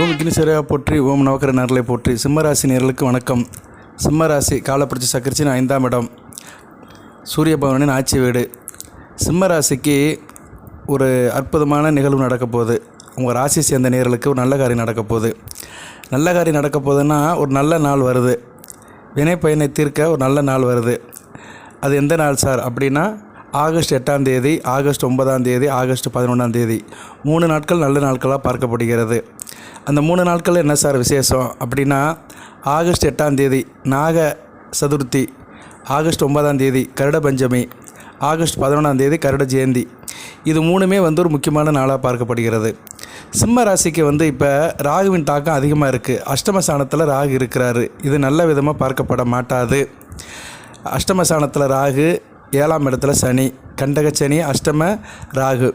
ஓம் கினிசரையா போற்றி ஓம் நவக்கர நரலை போற்றி. சிம்மராசி நேர்களுக்கு வணக்கம். சிம்மராசி காலப்பிரச்சி சக்கரிச்சின் ஐந்தாம் இடம். சூரிய பவனின் ஆட்சி வீடு. சிம்மராசிக்கு ஒரு அற்புதமான நிகழ்வு நடக்க போகுது. உங்கள் ராசி சேர்ந்த நேர்களுக்கு ஒரு நல்ல காரியம் நடக்க போகுது. நல்ல காரியம் நடக்க போகுதுன்னா ஒரு நல்ல நாள் வருது. வினை பயனை தீர்க்க ஒரு நல்ல நாள் வருது. அது எந்த நாள் சார் அப்படின்னா ஆகஸ்ட் எட்டாம் தேதி ஆகஸ்ட் ஒன்பதாம் தேதி ஆகஸ்ட் பதினொன்றாம் தேதி. மூணு நாட்கள் நல்ல நாட்களாக பார்க்கப்படுகிறது. அந்த மூணு நாட்களில் என்ன சார் விசேஷம் அப்படின்னா ஆகஸ்ட் எட்டாம் தேதி நாக சதுர்த்தி ஆகஸ்ட் ஒன்பதாம் தேதி கருட பஞ்சமி ஆகஸ்ட் பதினொன்றாம் தேதி கருட ஜெயந்தி. இது மூணுமே வந்து ஒரு முக்கியமான நாளாக பார்க்கப்படுகிறது. சிம்ம ராசிக்கு வந்து இப்போ ராகுவின் தாக்கம் அதிகமாக இருக்குது அஷ்டமஸ்தானத்தில் ராகு இருக்கிறாரு. இது நல்ல விதமாக பார்க்கப்பட மாட்டாது. அஷ்டமஸ்தானத்தில் ராகு ஏழாம் இடத்துல சனி கண்டக சனி அஷ்டம ராகு.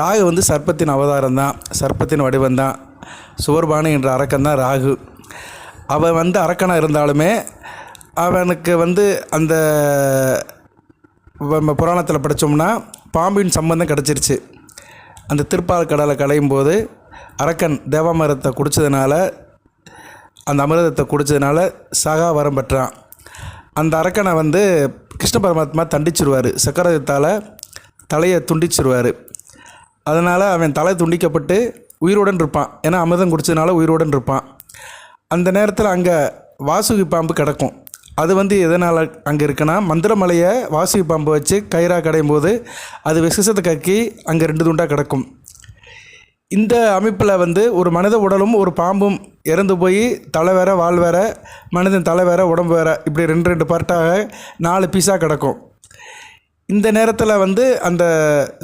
ராகு வந்து சர்ப்பத்தின் அவதாரம் தான் சர்ப்பத்தின் வடிவம் தான். சுவர்பானு என்ற அரக்கன் தான் ராகு. அவன் வந்து அரக்கனாக இருந்தாலுமே அவனுக்கு வந்து அந்த நம்ம புராணத்தில் படித்தோம்னா பாம்பின் சம்பந்தம் கிடச்சிருச்சு. அந்த திருப்பால் கடலை களையும் போது அரக்கன் தேவாமிரத்தை குடித்ததுனால அந்த அமிர்தத்தை குடித்ததுனால சகா வரம் பெற்றான். அந்த அரக்கனை வந்து கிருஷ்ண பரமாத்மா தண்டிச்சிருவார். சக்கரத்தால் தலையை துண்டிச்சிருவார். அதனால் அவன் தலை துண்டிக்கப்பட்டு உயிருடன் இருப்பான். ஏன்னா அமிர்தம் குடித்ததுனால உயிருடன் இருப்பான். அந்த நேரத்தில் அங்கே வாசுகி பாம்பு கிடக்கும். அது வந்து எதனால் அங்கே இருக்குன்னா மந்திரமலையை வாசுகி பாம்பு வச்சு கயிறாக கடையும் போது அது விசேஷத்தை கக்கி அங்கே ரெண்டு துண்டாக கிடக்கும். இந்த அமைப்பில் வந்து ஒரு மனித உடலும் ஒரு பாம்பும் இறந்து போய் தலை வேற வால் வேற மனிதன் தலை வேற உடம்பு வேற இப்படி ரெண்டு ரெண்டு பார்ட்டாக நாலு பீஸாக கிடக்கும். இந்த நேரத்தில் வந்து அந்த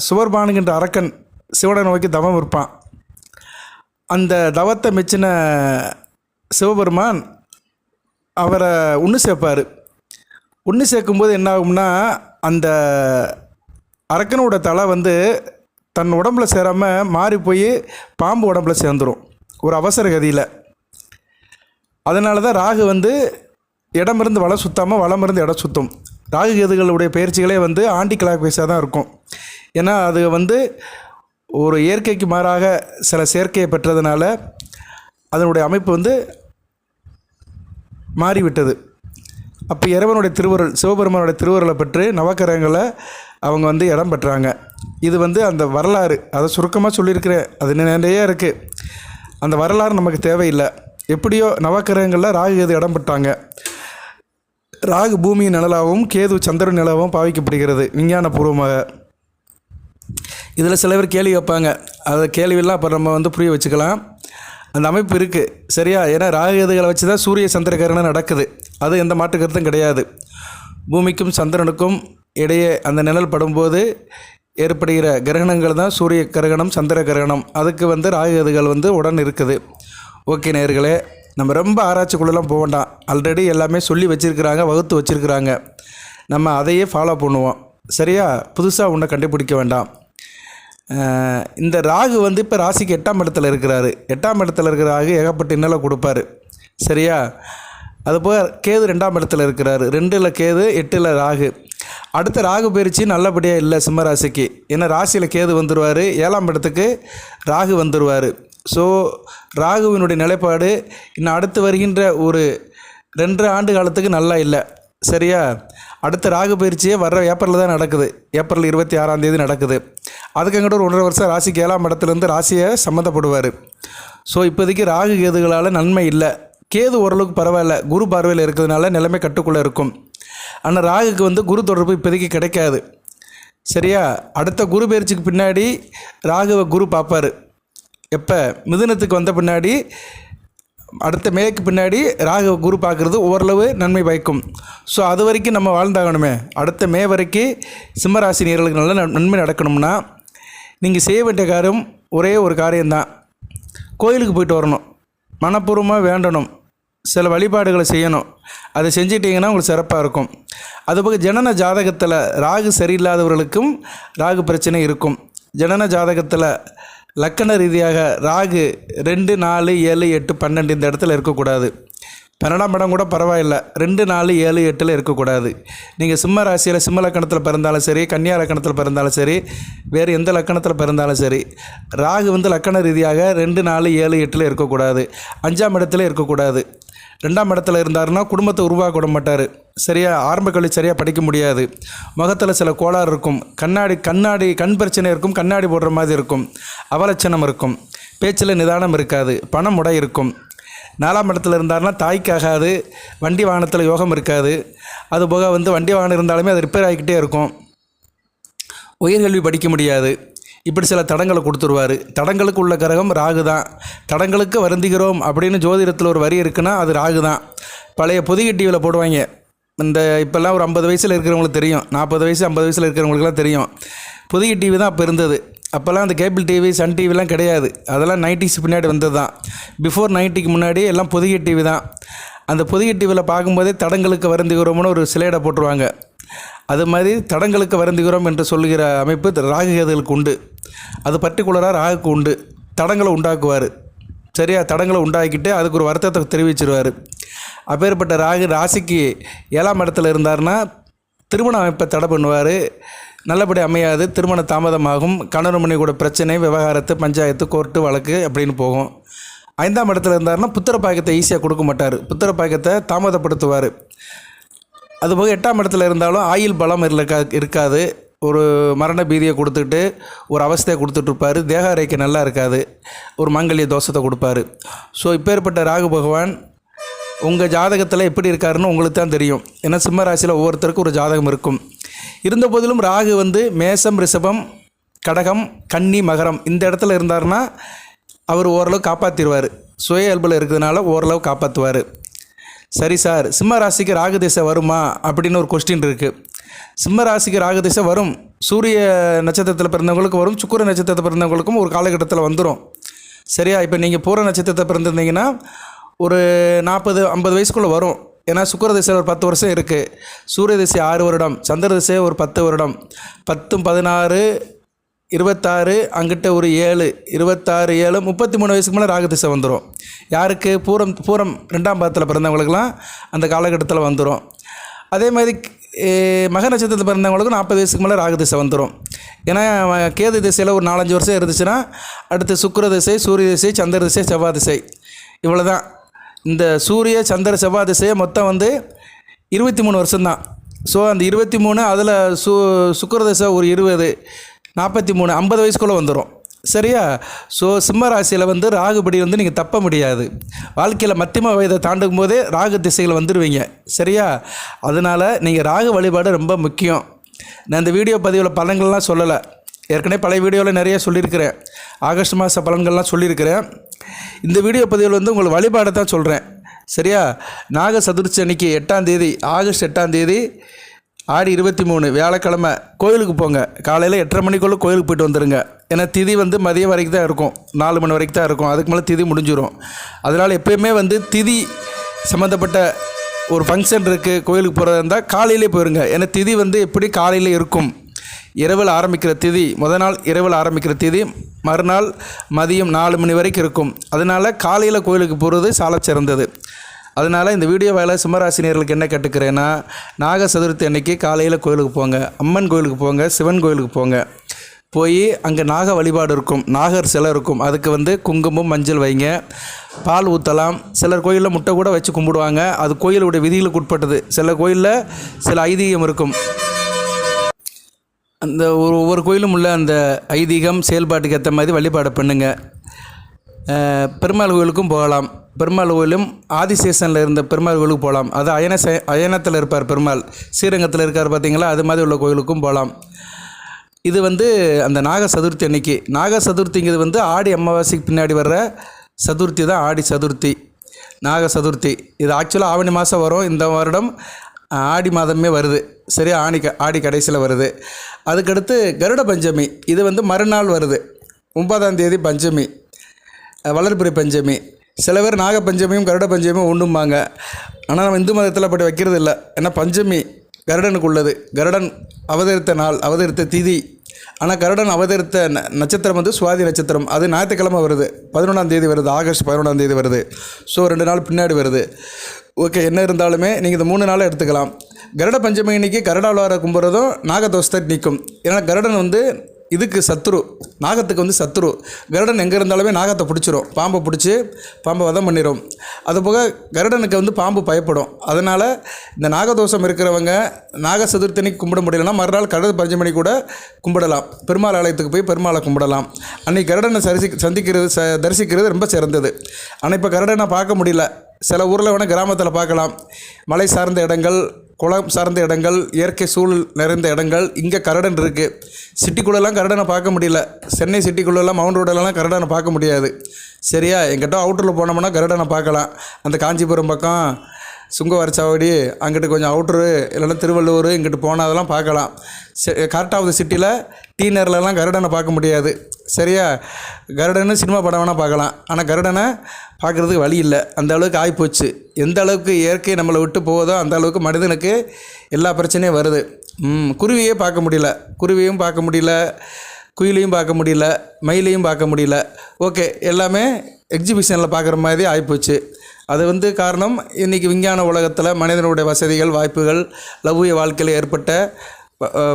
சுவர்பானுங்கின்ற அரக்கன் சிவனை நோக்கி தவம் இருப்பான். அந்த தவத்தை மெச்சின சிவபெருமான் அவரை ஒன்று சேர்ப்பார். ஒன்று சேர்க்கும்போது என்ன ஆகும்னா அந்த அரக்கனோட தலை வந்து தன் உடம்புல சேராமல் மாறி போய் பாம்பு உடம்புல சேர்ந்துடும் ஒரு அவசர கதியில். அதனால தான் ராகு வந்து இடமிருந்து வளம் சுத்தாமல் வளமிருந்து இடம் சுத்தும். ராகு கேதுகளுடைய பயிற்சிகளே வந்து ஆண்டி கிளாக் வைஸாக தான் இருக்கும். ஏன்னா அது வந்து ஒரு இயற்கைக்கு மாறாக சில சேர்க்கையை பெற்றதுனால அதனுடைய அமைப்பு வந்து மாறிவிட்டது. அப்போ இறைவனுடைய திருவருள் சிவபெருமானுடைய திருவுருளை பெற்று நவக்கரங்களை அவங்க வந்து இடம் பெற்றாங்க. இது வந்து அந்த வரலாறு அதை சுருக்கமாக சொல்லியிருக்கிறேன் அது நிறைய இருக்குது அந்த வரலாறு நமக்கு தேவையில்லை. எப்படியோ நவக்கிரகங்களில் ராகு கேது இடம் பெற்றாங்க. ராகு பூமியின் நிழலாகவும் கேது சந்திரன் நிலவும் பாவிக்கப்படுகிறது. விஞ்ஞானபூர்வமாக. இதில் சில பேர் கேள்வி வைப்பாங்க அதை கேள்வியெல்லாம் அப்போ நம்ம வந்து புரிய வச்சுக்கலாம். அந்த அமைப்பு இருக்குது சரியா? ஏன்னா ராகுகேதுகளை வச்சு தான் சூரிய சந்திர கிரகணம் நடக்குது. அது எந்த மாற்று கருத்தும் கிடையாது. பூமிக்கும் சந்திரனுக்கும் இடையே அந்த நிழல் படும்போது ஏற்படுகிற கிரகணங்கள் தான் சூரிய கிரகணம் சந்திர கிரகணம். அதுக்கு வந்து ராகுகேதுகள் வந்து உடன் இருக்குது. ஓகே நேர்களே நம்ம ரொம்ப ஆராய்ச்சிக்குள்ளெல்லாம் போக வேண்டாம். ஆல்ரெடி எல்லாமே சொல்லி வச்சுருக்கிறாங்க வகுத்து வச்சுருக்கிறாங்க. நம்ம அதையே ஃபாலோ பண்ணுவோம். சரியா? புதுசாக ஒன்றை கண்டுபிடிக்க வேண்டாம். இந்த ராகு வந்து இப்போ ராசிக்கு எட்டாம் இடத்துல இருக்கிறாரு. எட்டாம் இடத்துல இருக்கிற ராகு ஏகப்பட்ட இன்னலை கொடுப்பாரு. சரியா? அதுபோக கேது ரெண்டாம் இடத்துல இருக்கிறாரு. ரெண்டில் கேது எட்டில் ராகு. அடுத்த ராகு பயிற்சி நல்லபடியாக இல்லை சிம்மராசிக்கு. ஏன்னா ராசியில் கேது வந்துடுவார் ஏழாம் இடத்துக்கு ராகு வந்துடுவார் ஸோ ராகுவினுடைய நிலைப்பாடு இன்னும் அடுத்து வருகின்ற ஒரு ரெண்டரை ஆண்டு காலத்துக்கு நல்லா இல்லை. சரியா? அடுத்த ராகு பயிற்சியே வர்ற ஏப்ரலில் தான் நடக்குது. ஏப்ரல் இருபத்தி ஆறாம் தேதி நடக்குது. அதுக்கங்கிட்ட ஒரு ஒன்றரை வருஷம் ராசிக்கு ஏழாம் இடத்துலேருந்து ராசியை சம்மந்தப்படுவார். ஸோ இப்போதைக்கு ராகு கேதுகளால் நன்மை இல்லை. கேது ஓரளவுக்கு பரவாயில்ல. குரு பார்வையில் இருக்கிறதுனால நிலைமை கட்டுக்குள்ளே இருக்கும். ஆனால் ராகுக்கு வந்து குரு தொடர்பு இப்போதைக்கு கிடைக்காது. சரியா? அடுத்த குரு பயிற்சிக்கு பின்னாடி ராகுவை குரு பார்ப்பார். எப்போ? மிதுனத்துக்கு வந்த பின்னாடி அடுத்த மேக்கு பின்னாடி ராகு குரு பார்க்குறது ஓரளவு நன்மை பயக்கும் ஸோ அது வரைக்கும் நம்ம வாழ்ந்தாகணுமே. அடுத்த மே வரைக்கும் சிம்மராசி நேர்களுக்கு நல்ல நன்மை நடக்கணும்னா நீங்கள் செய்ய வேண்டிய காரியம் ஒரே ஒரு காரியம்தான். கோயிலுக்கு போயிட்டு வரணும். மனப்பூர்வமாக வேண்டணும். சில வழிபாடுகளை செய்யணும். அதை செஞ்சிட்டிங்கன்னா உங்களுக்கு சிறப்பாக இருக்கும். அதுபோக ஜனன ஜாதகத்தில் ராகு சரியில்லாதவர்களுக்கும் ராகு பிரச்சனை இருக்கும். ஜனன ஜாதகத்தில் லக்கண ரீதியாக ராகு ரெண்டு நாலு ஏழு எட்டு பன்னெண்டு இந்த இடத்துல இருக்கக்கூடாது. பன்னெண்டாம் இடம் கூட பரவாயில்ல. ரெண்டு நாலு ஏழு எட்டில் இருக்கக்கூடாது. நீங்கள் சிம்ம ராசியில் சிம்ம லக்கணத்தில் பிறந்தாலும் சரி கன்னியா லக்கணத்தில் பிறந்தாலும் சரி வேறு எந்த லக்கணத்தில் பிறந்தாலும் சரி ராகு வந்து லக்கண ரீதியாக ரெண்டு நாலு ஏழு எட்டில் இருக்கக்கூடாது. அஞ்சாம் இடத்துல இருக்கக்கூடாது. ரெண்டாம் இடத்துல இருந்தாருன்னா குடும்பத்தை உருவாக்க விட மாட்டார். சரியாக ஆரம்ப கல்வி சரியாக படிக்க முடியாது. முகத்தில் சில கோளாறு இருக்கும். கண்ணாடி கண்ணாடி கண் பிரச்சனை இருக்கும். கண்ணாடி போடுற மாதிரி இருக்கும். அவலட்சணம் இருக்கும். பேச்சில் நிதானம் இருக்காது. பணம் உடை இருக்கும். நாலாம் இடத்துல இருந்தார்னா தாய்க்காகாது வண்டி வாகனத்தில் யோகம் இருக்காது. அதுபோக வந்து வண்டி வாகனம் இருந்தாலுமே அது ரிப்பேர் ஆகிக்கிட்டே இருக்கும். உயர்கல்வி படிக்க முடியாது. இப்படி சில தடங்களை கொடுத்துருவார். தடங்களுக்கு உள்ள கிரகம் ராகு தான். தடங்களுக்கு வருந்துகிறோம் அப்படின்னு ஜோதிடத்தில் ஒரு வரி இருக்குன்னா அது ராகு தான். பழைய புதிய டிவியில் போடுவாங்க. இந்த இப்போல்லாம் ஒரு ஐம்பது வயசில் இருக்கிறவங்களுக்கு தெரியும். நாற்பது வயசு ஐம்பது வயசில் இருக்கிறவங்களுக்குலாம் தெரியும். புதிய டிவி தான் அப்போ இருந்தது. அப்போல்லாம் அந்த கேபிள் டிவி சன் டிவிலாம் கிடையாது. அதெல்லாம் நைன்டிஸ் பின்னாடி வந்தது தான் பிஃபோர் நைன்ட்டிக்கு முன்னாடி எல்லாம் புதிய டிவி தான். அந்த புதிய டிவியில் பார்க்கும்போதே தடங்களுக்கு வருந்துகிறோம்னு ஒரு சிலையிட போட்டுருவாங்க. அது மாதிரி தடங்களுக்கு வருந்துகிறோம் என்று சொல்லுகிற அமைப்பு ராகுகேதுகளுக்கு உண்டு. அது பர்டிகுலராக ராகுக்கு உண்டு. தடங்களை உண்டாக்குவார். சரியா? தடங்களை உண்டாக்கிட்டு அதுக்கு ஒரு வருத்தத்தை தெரிவிச்சிருவார். அப்பேற்பட்ட ராகு ராசிக்கு ஏழாம் இடத்துல இருந்தாருன்னா திருமண அமைப்பை தடை பண்ணுவார். நல்லபடி அமையாது திருமண தாமதமாகும் கணவன் மணி கூட பிரச்சனை விவகாரத்து பஞ்சாயத்து கோர்ட்டு வழக்கு அப்படின்னு போகும். ஐந்தாம் இடத்துல இருந்தாருன்னா புத்திர பாக்கத்தை ஈஸியாக கொடுக்க மாட்டார். புத்திர பாக்கத்தை தாமதப்படுத்துவார். அதுபோக எட்டாம் இடத்துல இருந்தாலும் ஆயில் பலம் இருக்கா இருக்காது. ஒரு மரண பீதியை கொடுத்துட்டு ஒரு அவஸ்தையை கொடுத்துட்ருப்பாரு தேக அறைக்கு நல்லா இருக்காது. ஒரு மங்கலிய தோஷத்தை கொடுப்பாரு. ஸோ இப்பேற்பட்ட ராகு பகவான் உங்கள் ஜாதகத்தில் எப்படி இருக்காருன்னு உங்களுக்கு தான் தெரியும். ஏன்னா சிம்ம ராசியில் ஒவ்வொருத்தருக்கும் ஒரு ஜாதகம் இருக்கும். இருந்த போதிலும் ராகு வந்து மேசம் ரிஷபம் கடகம் கன்னி மகரம் இந்த இடத்துல இருந்தாருன்னா அவர் ஓரளவு காப்பாற்றிடுவார் சுய இயல்பில் இருக்கிறதுனால ஓரளவு காப்பாற்றுவார் சரி சார் சிம்ம ராசிக்கு ராகு திசை வருமா அப்படின்னு ஒரு கொஸ்டின் இருக்குது சிம்ம ராசிக்கு ராகு திசை வரும். சூரிய நட்சத்திரத்தில் பிறந்தவங்களுக்கு வரும். சுக்கிர நட்சத்திரத்தில் பிறந்தவங்களுக்கும் ஒரு காலகட்டத்தில் வந்துடும் சரியா? இப்போ நீங்கள் பூர நட்சத்திரத்தை பிறந்திருந்தீங்கன்னா ஒரு நாற்பது ஐம்பது வயசுக்குள்ளே வரும். ஏன்னா சுக்கர திசை ஒரு பத்து வருஷம் இருக்குது சூரிய திசை ஆறு வருடம் சந்திர திசை ஒரு பத்து வருடம். பத்தும் பதினாறு இருபத்தாறு அங்கிட்ட ஒரு ஏழு இருபத்தாறு ஏழு முப்பத்தி மூணு வயசுக்கு மேலே ராகு திசை வந்துடும் யாருக்கு? பூரம் பூரம் ரெண்டாம் பாதத்தில் பிறந்தவங்களுக்கெல்லாம் அந்த காலகட்டத்தில் வந்துடும் அதே மாதிரி மக நட்சத்திரத்தில் பிறந்தவங்களுக்கும் நாற்பது வயசுக்கு மேலே ராகு திசை வந்துடும் ஏன்னா கேது திசையில் ஒரு நாலஞ்சு வருஷம் இருந்துச்சுன்னா அடுத்து சுக்கர திசை சூரிய திசை சந்திர திசை செவ்வாய் திசை. இவ்வளோ தான் இந்த சூரிய சந்திர செவ்வாய் திசையை மொத்தம் வந்து இருபத்தி மூணு வருஷம்தான். ஸோ அந்த இருபத்தி மூணு அதில் சு சுக்கரதசை ஒரு இருபது நாற்பத்தி மூணு ஐம்பது வயசுக்குள்ளே வந்துடும் சரியா? ஸோ சிம்ம ராசியில் வந்து ராகுபடி வந்து நீங்கள் தப்ப முடியாது. வாழ்க்கையில் மத்தியம வயதை தாண்டும் போதே ராகு திசையில் வந்துடுவீங்க சரியா? அதனால் நீங்கள் ராகு வழிபாடு ரொம்ப முக்கியம். நான் இந்த வீடியோ பதிவில் பலன்கள்லாம் சொல்லலை. ஏற்கனவே பழைய வீடியோவில் நிறைய சொல்லியிருக்கிறேன். ஆகஸ்ட் மாத பலன்கள்லாம் சொல்லியிருக்கிறேன். இந்த வீடியோ பதிவில் வந்து உங்களை வழிபாடை தான் சொல்கிறேன் சரியா? நாக சதுர்த்தி அன்னைக்கு எட்டாம் தேதி ஆகஸ்ட் எட்டாம் தேதி ஆடி இருபத்தி மூணு வியாழக்கிழமை கோயிலுக்கு போங்க. காலையில் எட்டரை மணிக்குள்ளே கோயிலுக்கு போயிட்டு வந்துடுங்க ஏன்னா திதி வந்து மதியம் வரைக்கும் தான் இருக்கும். நாலு மணி வரைக்கும் தான் இருக்கும். அதுக்கு மேலே திதி முடிஞ்சிடும் அதனால் எப்பயுமே வந்து திதி சம்மந்தப்பட்ட ஒரு ஃபங்க்ஷன் இருக்குது கோயிலுக்கு போகிறதா இருந்தால் காலையிலே போயிருங்க. ஏன்னா திதி வந்து எப்படி காலையில் இருக்கும்? இரவில் ஆரம்பிக்கிற திதி முத நாள் இரவில் ஆரம்பிக்கிற திதி மறுநாள் மதியம் நாலு மணி வரைக்கும் இருக்கும். அதனால் காலையில் கோயிலுக்கு போகிறது சால சிறந்தது. அதனால் இந்த வீடியோ வேலை சிம்மராசினியர்களுக்கு என்ன கேட்டுக்கிறேன்னா நாக சதுர்த்தி அன்னைக்கு காலையில் கோயிலுக்கு போங்க அம்மன் கோயிலுக்கு போங்க சிவன் கோயிலுக்கு போங்க. போய் அங்கே நாக வழிபாடு இருக்கும் நாகர் சிலை இருக்கும். அதுக்கு வந்து குங்குமம் மஞ்சள் வைங்க. பால் ஊற்றலாம் சிலர் கோயிலில் முட்டை கூட வச்சு கும்பிடுவாங்க. அது கோயிலுடைய விதிகளுக்கு உட்பட்டது. சில கோயிலில் சில ஐதீகம் இருக்கும். அந்த ஒரு ஒவ்வொரு கோயிலும் உள்ள அந்த ஐதீகம் செயல்பாட்டுக்கு ஏற்ற மாதிரி வழிபாடு பண்ணுங்க. பெருமாள் கோயிலுக்கும் போகலாம். பெருமாள் கோயிலும் ஆதிசேஷனில் இருந்த பெருமாள் கோயிலுக்கு போகலாம். அது அயன சே அயனத்தில் இருப்பார் பெருமாள். ஸ்ரீரங்கத்தில் இருக்கார் பார்த்தீங்களா அது மாதிரி உள்ள கோயிலுக்கும் போகலாம். இது வந்து அந்த நாக சதுர்த்தி அன்னைக்கு. நாக சதுர்த்திங்கிறது வந்து ஆடி அமாவாசைக்கு பின்னாடி வர்ற சதுர்த்தி தான் ஆடி சதுர்த்தி. நாக சதுர்த்தி. இது ஆக்சுவலாக ஆவணி மாதம் வரும். இந்த வருடம் ஆடி மாதமே வருது. சரியா? ஆணி க ஆடி கடைசியில் வருது. அதுக்கடுத்து கருட பஞ்சமி. இது வந்து மறுநாள் வருது. ஒன்பதாம் தேதி பஞ்சமி. அஹ் வளர்பிறை பஞ்சமி. சில பேர் நாக பஞ்சமியும் கருட பஞ்சமியும் உண்டும்பாங்க. ஆனால் நம்ம இந்து மதத்தில் அப்படி வைக்கிறது இல்லை ஏன்னா பஞ்சமி கருடனுக்கு உள்ளது. கருடன் அவதரித்த நாள் அவதரித்த திதி. ஆனால் கருடன் அவதரித்த ந- நட்சத்திரம் வந்து சுவாதி நட்சத்திரம். அது ஞாயிற்றுக்கிழமை வருது. பதினொன்றாம் தேதி வருது. ஆகஸ்ட் பதினொன்றாம் தேதி வருது. ஸோ ரெண்டு நாள் பின்னாடி வருது. ஓகே என்ன இருந்தாலுமே நீங்கள் இந்த மூணு நாளாக எடுத்துக்கலாம். கருட பஞ்சமி அன்னைக்கு கருடாழ்வாரை கும்புறதும் நாகதோஷத்தை நிற்கும். ஏன்னா கருடன் வந்து இதுக்கு சத்துரு நாகத்துக்கு வந்து சத்துரு. கருடன் எங்கே இருந்தாலுமே நாகத்தை பிடிச்சிரும். பாம்பை பிடிச்சி பாம்பை வதம் பண்ணிடும் அதுபோக கருடனுக்கு வந்து பாம்பு பயப்படும். அதனால் இந்த நாகதோஷம் இருக்கிறவங்க நாக சதுர்த்தனிக்கு கும்பிட முடியலன்னா மறுநாள் கருட பஞ்சமணி கூட கும்பிடலாம். பெருமாள் ஆலயத்துக்கு போய் பெருமாளை கும்பிடலாம். அன்றைக்கி கருடனை சரிசி சந்திக்கிறது ச தரிசிக்கிறது ரொம்ப சிறந்தது. ஆனால் இப்போ கருடனை பார்க்க முடியல. சில ஊரில் வேணால் கிராமத்தில் பார்க்கலாம். மலை சார்ந்த இடங்கள் குளம் சார்ந்த இடங்கள் இயற்கை சூழல் நிறைந்த இடங்கள் இங்கே கரடன் இருக்குது சிட்டிக்குள்ளெல்லாம் கரடனை பார்க்க முடியல. சென்னை சிட்டிக்குள்ளெல்லாம் மவுண்ட் ரோடெல்லாம் கரடனை பார்க்க முடியாது. சரியா? எங்கிட்ட அவுட்டரில் போனோம்னா கரடனை பார்க்கலாம். அந்த காஞ்சிபுரம் பக்கம் சுங்கவரச்சாவடி அங்கிட்டு கொஞ்சம் அவுட்ரு இல்லைன்னா திருவள்ளூர் இங்கிட்டு போனால் அதெல்லாம் பார்க்கலாம். கரெக்டாக சிட்டியில் டீ நேரிலலாம் கரடனை பார்க்க முடியாது. சரியா? கருடன்னு சினிமா படம் வேணால் பார்க்கலாம். ஆனால் கருடனை பார்க்குறதுக்கு வழி இல்லை. அந்த அளவுக்கு ஆகிப்போச்சு. எந்த அளவுக்கு இயற்கை நம்மளை விட்டு போகுதோ அந்த அளவுக்கு மனிதனுக்கு எல்லா பிரச்சனையும் வருது. ம், குருவியே பார்க்க முடியல. குருவியும் பார்க்க முடியல. குயிலையும் பார்க்க முடியல. மயிலையும் பார்க்க முடியல. ஓகே எல்லாமே எக்ஸிபிஷனில் பார்க்குற மாதிரி ஆகிப்போச்சு. அது வந்து காரணம் இன்றைக்கி விஞ்ஞான உலகத்தில் மனிதனுடைய வசதிகள் வாய்ப்புகள் லவ்விய வாழ்க்கையில் ஏற்பட்ட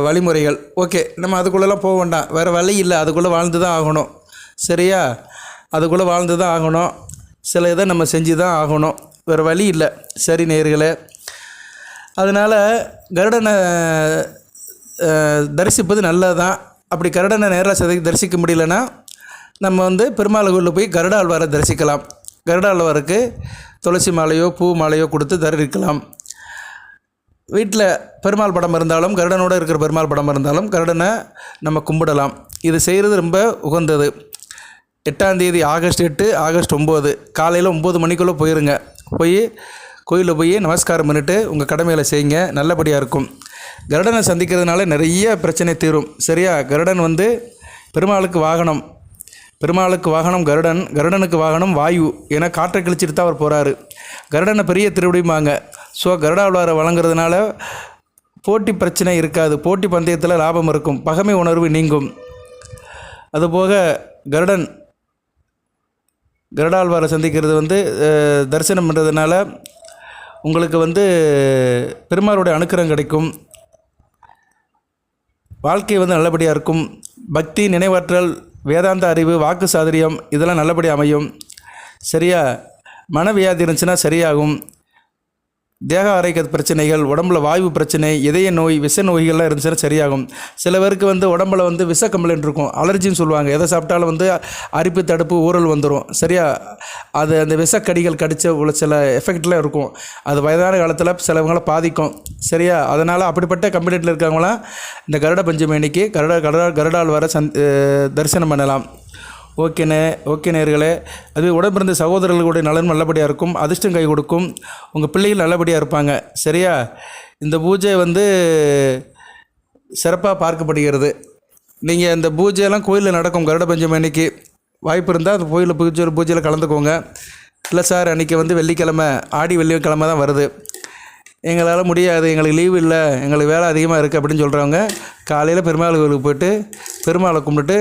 வழிமுறைகள். ஓகே நம்ம அதுக்குள்ளெல்லாம் போக வேண்டாம். வேறு வழி இல்லை. அதுக்குள்ளே வாழ்ந்து தான் ஆகணும். சரியா? அதுக்குள்ளே வாழ்ந்து தான் ஆகணும். சில இதை நம்ம செஞ்சு தான் ஆகணும். வேறு வழி இல்லை. சரி நேர்களே அதனால் கருடனை தரிசிப்பது நல்லது தான் அப்படி கருடனை நேரில் சதி தரிசிக்க முடியலன்னா நம்ம வந்து பெருமாள் கோயிலில் போய் கருடாழ்வாரை தரிசிக்கலாம். கருடாழ்வாருக்கு துளசி மாலையோ பூ மாலையோ கொடுத்து தரிக்கலாம் வீட்டில் பெருமாள் படம் இருந்தாலும் கருடனோடு இருக்கிற பெருமாள் படம் இருந்தாலும் கருடனை நம்ம கும்பிடலாம். இது செய்கிறது ரொம்ப உகந்தது. எட்டாம் தேதி ஆகஸ்ட் எட்டு ஆகஸ்ட் ஒம்பது. காலையில் ஒம்பது மணிக்குள்ளே போயிருங்க. போய் கோயிலில் போய் நமஸ்காரம் பண்ணிவிட்டு உங்கள் கடமைகளை செய்யுங்க. நல்லபடியாக இருக்கும். கருடனை சந்திக்கிறதுனால நிறைய பிரச்சனை தீரும். சரியா? கருடன் வந்து பெருமாளுக்கு வாகனம். பெருமாளுக்கு வாகனம் கருடன் கருடனுக்கு வாகனம் வாயு ஏன்னா காற்றை கிழிச்சிட்டு தான் அவர் போகிறாரு கருடனை பெரிய திருவிடிம்பாங்க. ஸோ கருடாழ்வாரை வழங்குறதுனால போட்டி பிரச்சனை இருக்காது. போட்டி பந்தயத்தில் லாபம் இருக்கும். பகைமை உணர்வு நீங்கும். அதுபோக கருடன் கருடாழ்வாரை சந்திக்கிறது வந்து தரிசனம் பண்ணுறதுனால உங்களுக்கு வந்து பெருமாளுடைய அனுக்கிரம் கிடைக்கும். வாழ்க்கை வந்து நல்லபடியாக இருக்கும். பக்தி நினைவாற்றல் வேதாந்த அறிவு வாக்கு சாதுரியம் இதெல்லாம் நல்லபடியாக அமையும். சரியா மனவியாதி இருந்துச்சுன்னா சரியாகும். தேக ஆரோக்கிய பிரச்சனைகள் உடம்புல வாய்வு பிரச்சனை இதய நோய் விஷ நோய்கள்லாம் இருந்துச்சுன்னா சரியாகும். சில பேருக்கு வந்து உடம்புல வந்து விஷ கம்ப்ளைண்ட் இருக்கும். அலர்ஜின்னு சொல்லுவாங்க. எதை சாப்பிட்டாலும் வந்து அரிப்பு தடுப்பு ஊறல் வந்துடும் சரியா? அது அந்த விஷக்கடிகள் கடித்த உள்ள சில எஃபெக்ட்லாம் இருக்கும். அது வயதான காலத்தில் சிலவங்களை பாதிக்கும். சரியா? அதனால் அப்படிப்பட்ட கம்ப்ளைண்ட்டில் இருக்கவங்களாம் இந்த கருட பஞ்சமி அன்னைக்கு கருட கருடா கருடால் வர சந் தரிசனம் பண்ணலாம். ஓகேண்ணே ஓகே நேர்களே அது உடம்பிருந்த சகோதரர்களுடைய நலன் நல்லபடியாக இருக்கும் அதிர்ஷ்டம் கை கொடுக்கும் உங்கள் பிள்ளைகள் நல்லபடியாக இருப்பாங்க சரியா? இந்த பூஜை வந்து சிறப்பாக பார்க்கப்படுகிறது. நீங்கள் இந்த பூஜையெல்லாம் கோயிலில் நடக்கும் கருட பஞ்சமி அன்னைக்கு வாய்ப்பு இருந்தால் அந்த கோயிலில் பூஜை பூஜையில் கலந்துக்கோங்க. இல்லை சார் அன்றைக்கி வந்து வெள்ளிக்கிழமை ஆடி வெள்ளிக்கிழமை தான் வருது. எங்களால் முடியாது எங்களுக்கு லீவு இல்லை எங்களுக்கு வேலை அதிகமாக இருக்குது அப்படின்னு சொல்கிறவங்க காலையில் பெருமாள் கோயிலுக்கு போயிட்டு பெருமாளை கும்பிட்டு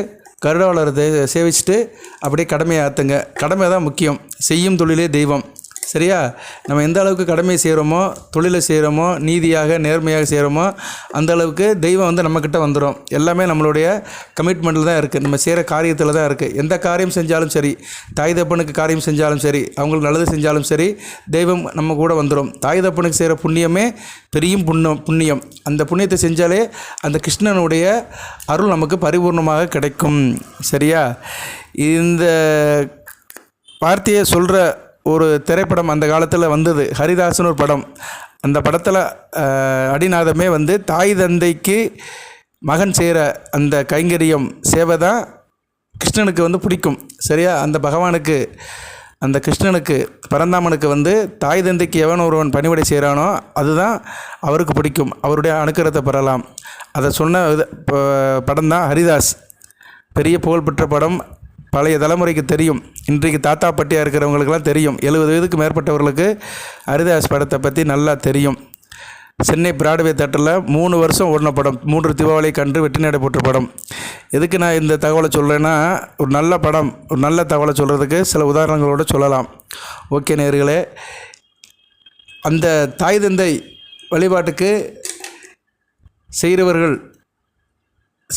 கருடாவளரை தே- சேவிச்சுட்டு அப்படியே கடமையை ஆற்றுங்க கடமை தான் முக்கியம். செய்யும் தொழிலே தெய்வம். சரியா? நம்ம எந்த அளவுக்கு கடமை செய்கிறோமோ தொழிலை செய்கிறோமோ நீதியாக நேர்மையாக செய்கிறோமோ அந்த அளவுக்கு தெய்வம் வந்து நம்மக்கிட்ட வந்துடும் எல்லாமே நம்மளுடைய கமிட்மெண்ட்டில் தான் இருக்குது நம்ம செய்கிற காரியத்தில் தான் இருக்குது எந்த காரியம் செஞ்சாலும் சரி தாய் தப்பனுக்கு காரியம் செஞ்சாலும் சரி அவங்களுக்கு நல்லது செஞ்சாலும் சரி தெய்வம் நம்ம கூட வந்துடும் தாய் தப்பனுக்கு செய்கிற புண்ணியமே பெரிய புண்ணியம் புண்ணியம். அந்த புண்ணியத்தை செஞ்சாலே அந்த கிருஷ்ணனுடைய அருள் நமக்கு பரிபூர்ணமாக கிடைக்கும். சரியா? இந்த வார்த்தையை சொல்கிற ஒரு திரைப்படம் அந்த காலத்தில் வந்தது. ஹரிதாஸ்னு ஒரு படம். அந்த படத்தில் அடிநாதமே வந்து தாய் தந்தைக்கு மகன் செய்கிற அந்த கைங்கரியம் சேவை தான் கிருஷ்ணனுக்கு வந்து பிடிக்கும். சரியா? அந்த பகவானுக்கு அந்த கிருஷ்ணனுக்கு பரந்தாமனுக்கு வந்து தாய் தந்தைக்கு எவன் ஒருவன் பணிவிடை செய்கிறானோ அதுதான் அவருக்கு பிடிக்கும். அவருடைய அணுக்கரத்தை பெறலாம். அதை சொன்ன இது படம் தான் ஹரிதாஸ். பெரிய புகழ்பெற்ற படம். பழைய தலைமுறைக்கு தெரியும். இன்றைக்கு தாத்தா பட்டியாக இருக்கிறவங்களுக்கெல்லாம் தெரியும். எழுபது வயதுக்கு மேற்பட்டவர்களுக்கு ஹரிதாஸ் படத்தை பற்றி நல்லா தெரியும். சென்னை பிராட்வே தேட்டரில் மூணு வருஷம் ஓடின படம். மூன்று தீபாவளி கன்று வெற்றி நடைபெற்ற படம். எதுக்கு நான் இந்த தகவலை சொல்கிறேன்னா ஒரு நல்ல படம் ஒரு நல்ல தகவலை சொல்கிறதுக்கு சில உதாரணங்களோட சொல்லலாம். ஓகே நேர்களே அந்த தாய் தந்தை வழிபாட்டுக்கு செய்கிறவர்கள்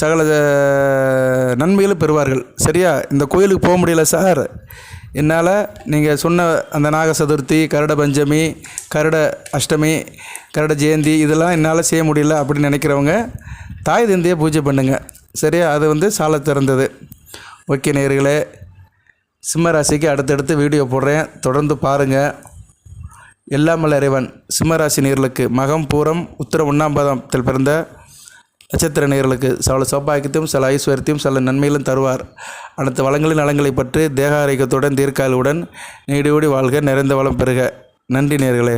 சகல நன்மைகளும் பெறுவார்கள். சரியா? இந்த கோயிலுக்கு போக முடியல சார். என்னால் நீங்கள் சொன்ன அந்த நாக சதுர்த்தி கருட பஞ்சமி கருட அஷ்டமி கருட ஜெயந்தி இதெல்லாம் என்னால் செய்ய முடியல அப்படின்னு நினைக்கிறவங்க தாய் தந்தையை பூஜை பண்ணுங்கள் சரியா? அது வந்து சால திறந்தது. ஓகே நேர்களே சிம்ம ராசிக்கு அடுத்தடுத்து வீடியோ போடுறேன். தொடர்ந்து பாருங்கள் எல்லாமல்ல இறைவன். சிம்மராசி நேர்களுக்கு மகம் பூரம் உத்திர ஒன்றாம் பாதத்தில் பிறந்த நட்சத்திர நேர்களுக்கு சில சௌபாகியத்தையும் சில ஐஸ்வர்யத்தையும் சில நன்மையிலும் தருவார். அனைத்து வளங்களின் நலங்களை பற்றி தேக ஆரோக்கியத்துடன் தீர்க்காலுடன் நீடியோடி வாழ்க நிறைந்த வளம் பெறுக. நன்றி நேர்களே.